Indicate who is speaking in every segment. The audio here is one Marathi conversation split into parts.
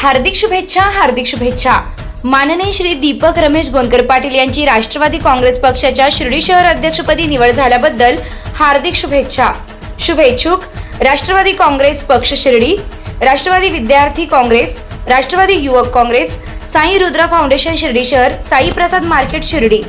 Speaker 1: हार्दिक शुभेच्छा हार्दिक शुभेच्छा. माननीय श्री दीपक रमेश गोंदकर पाटील यांची राष्ट्रवादी काँग्रेस पक्षाच्या शिर्डी शहर अध्यक्षपदी निवड झाल्याबद्दल हार्दिक शुभेच्छा. शुभेच्छुक राष्ट्रवादी काँग्रेस पक्ष शिर्डी राष्ट्रवादी विद्यार्थी काँग्रेस राष्ट्रवादी युवक काँग्रेस साई रुद्रा फाउंडेशन शिर्डी शहर साई प्रसाद मार्केट शिर्डी.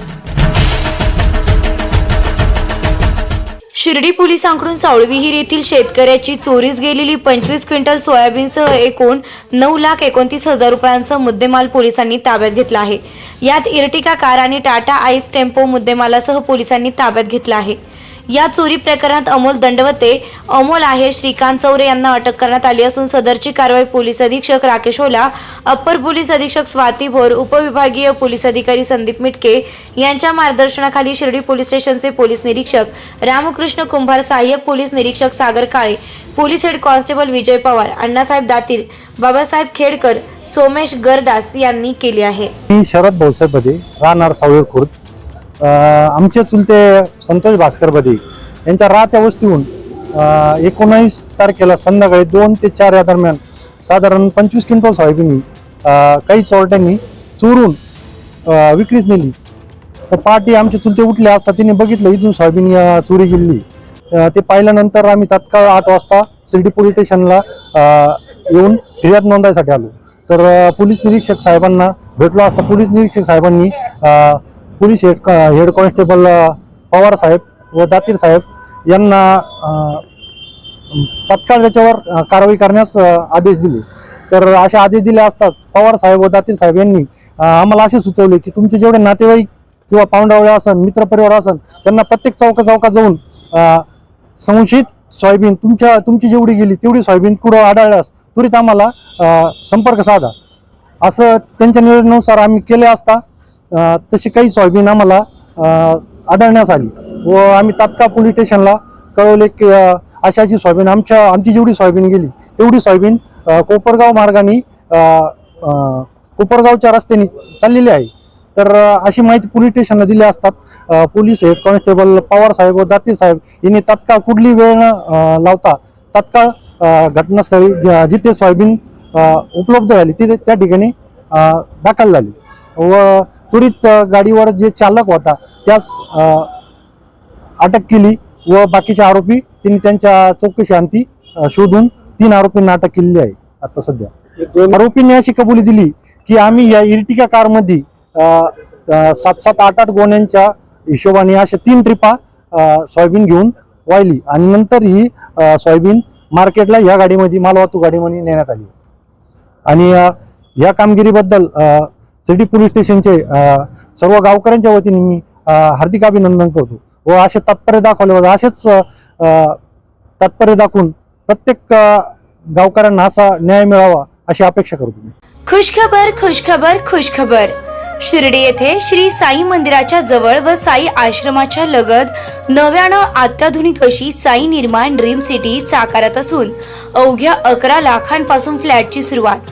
Speaker 1: शिर्डी पोलिसांकडून सावळविहीर येथील शेतकऱ्याची चोरीस गेलेली पंचवीस क्विंटल सोयाबीनसह एकूण नऊ लाख एकोणतीस हजार रुपयांचा मुद्देमाल पोलिसांनी ताब्यात घेतला आहे. यात इर्टिका कार आणि टाटा आईस टेम्पो मुद्देमालासह पोलिसांनी ताब्यात घेतला आहे. या चोरी प्रकरणात अमोल दंडवते. अमोल आहे श्रीकांत चौरे यांना अटक करण्यात आली असून सदरची कारवाई पोलीस अधीक्षक राकेश ओला अप्पर पोलीस अधीक्षक स्वाती भोर उपविभागीय पोलीस अधिकारी संदीप मिटके यांच्या मार्गदर्शनाखाली शिर्डी पोलीस स्टेशनचे पोलीस निरीक्षक रामकृष्ण कुंभार सहाय्यक पोलीस निरीक्षक Sagar Kale police head constable Vijay Pawar Annasaheb Datir Babasaheb Khedkar Somesh Gardas यांनी केली आहे.
Speaker 2: मी शरद भाऊसाहेब राहणार सावळीर खुर्द आमचे चुलते संतोष भास्कर बदे यांच्या राहत्या वस्तीहून एकोणावीस तारखेला संध्याकाळी दोन ते चार या दरम्यान साधारण पंचवीस क्विंटल सोयाबीन काही चोरट्यांनी चोरून विक्रीच नेली. तर पहाटे आमचे चुलते उठले असता तिने बघितलं इथून सोयाबीन चोरी गेली. ते पाहिल्यानंतर आम्ही तात्काळ आठ वाजता शिर्डी पोलीस स्टेशनला येऊन फिर्याद नोंदायसाठी आलो. तर पोलीस निरीक्षक साहेबांना भेटलो असता पोलीस निरीक्षक साहेबांनी police head head constable Pawar साहेब व दातीर साहेब यांना तत्काळ त्याच्यावर कारवाई करण्यास आदेश दिले. तर असे आदेश दिले असतात पवार साहेब व दातीर साहेब यांनी. आम्हाला असे सुचवले की तुमचे जेवढे नातेवाईक किंवा पाहुणावळे असन मित्रपरिवार असन त्यांना प्रत्येक चौका चौका जाऊन संशयित सोयाबीन तुमच्या तुमची जेवढी गेली तेवढी सोयाबीन कुठं आढळल्यास त्वरित आम्हाला संपर्क साधा. असं त्यांच्या निर्णयानुसार आम्ही केले असता तशी काही सोयाबीन आम्हाला आढळण्यास आली. व आम्ही तात्काळ पोलीस स्टेशनला कळवले की अशाची अशी सोयाबीन आमच्या आमची जेवढी सोयाबीन गेली तेवढी सोयाबीन कोपरगाव मार्गाने कोपरगावच्या रस्त्याने चाललेली आहे. तर अशी माहिती पोलीस स्टेशनला दिली असतात. पोलीस हेड कॉन्स्टेबल पवार साहेब व दाते साहेब यांनी तात्काळ कुठली वेळ न लावता तात्काळ घटनास्थळी जिथे सोयाबीन उपलब्ध झाली तिथे त्या ठिकाणी दाखल झाली. व त्वरित गाडीवर जे चालक होता त्यास अटक केली व बाकीचे आरोपी त्यांनी त्यांच्या चौकशी शोधून तीन आरोपींना अटक केलेली आहे आता सध्या. आरोपींनी अशी कबुली दिली की आम्ही या इर्टिका कारमध्ये सात सात आठ आठ गोण्यांच्या हिशोबाने अशा तीन ट्रिपा सोयाबीन घेऊन वाहिली आणि नंतर ही सोयाबीन मार्केटला या गाडीमध्ये मालवाहतूक गाडीमध्ये नेण्यात आली. आणि या कामगिरीबद्दल सिटी पोलीस स्टेशनचे सर्व गावकऱ्यांच्या वतीने मी हार्दिक अभिनंदन करतो. व असे तात्पर्य दाखवले व असेच तात्पर्य दाखवून प्रत्येक गावकऱ्यांना असा न्याय मिळावा अशी अपेक्षा करतो
Speaker 1: खुशखबर खुशखबर खुशखबर. शिर्डी येथे श्री साई मंदिराच्या जवळ व साई आश्रमाच्या लगत नव्यानं अत्याधुनिक अशी साई निर्माण ड्रीम सिटी साकारत असून अवघ्या अकरा लाखांपासून फ्लॅटची सुरुवात.